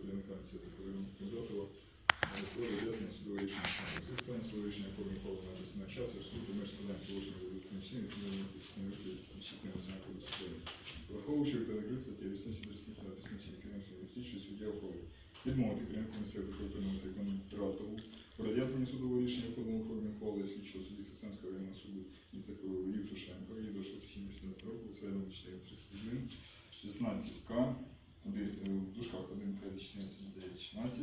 керівника місцевого керівника Кондратова про роз'яснення судового рішення. Звертання судового рішення в формі коло на частина часу суду меж складання положення всім відповідно частини відповідної знаку судові. Враховуючи відповідь статті 830 та 830 керівництва юстиції суддя ухвалив. Відмовити керівнику місцевого прокуратурного Кондратову про роз'яснення судового рішення вкладено у формі кола слідчого судді Сосенського районного суду міста Києва Євтушенко і до 6 року у середньому 431 16К, один, е, в дужках 1 К 14 16.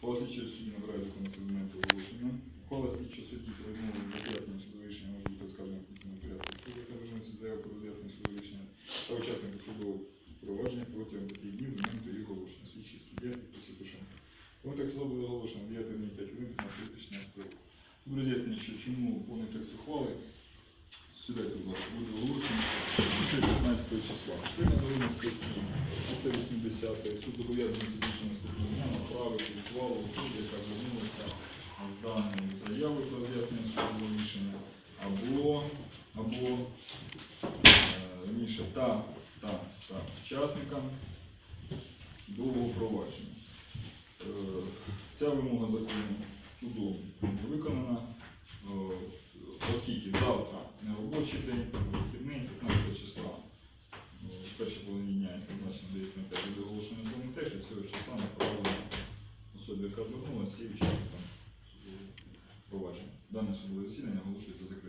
Кола слідчого судді набирає законних елементів оголошення. Кола слідчого судді про відмову від роз'яснення судового рішення може бути оскаржено в порядку. Суд, яка заяву про роз'яснення судового рішення та учасника судового провадження протягом 5 днів до моменту її оголошення. Слідчий суддя Євтушенко. Повний текст судового буде оголошено 9 дні 5 хвилин 2016 року. Роз'яснення, що чому повний текст ухвали Сюди, будь ласка, буде оголошено 380 суд зобов'язаний наступного дня направити ухвалу суду, яка звернулася з даною заявою про роз'яснення судового рішення, або, або е, раніше та, та, та учасникам судового провадження. Е, Ця вимога закону судом не виконана. Е, оскільки завтра не робочий день, вихідний, 15 числа, ну, в першій половині дня, як зазначено 9 на 5, буде оголошено повний текст, і цього числа направлено особі, яка звернулася, і учасникам судового провадження. Дане судове засідання оголошується закритим.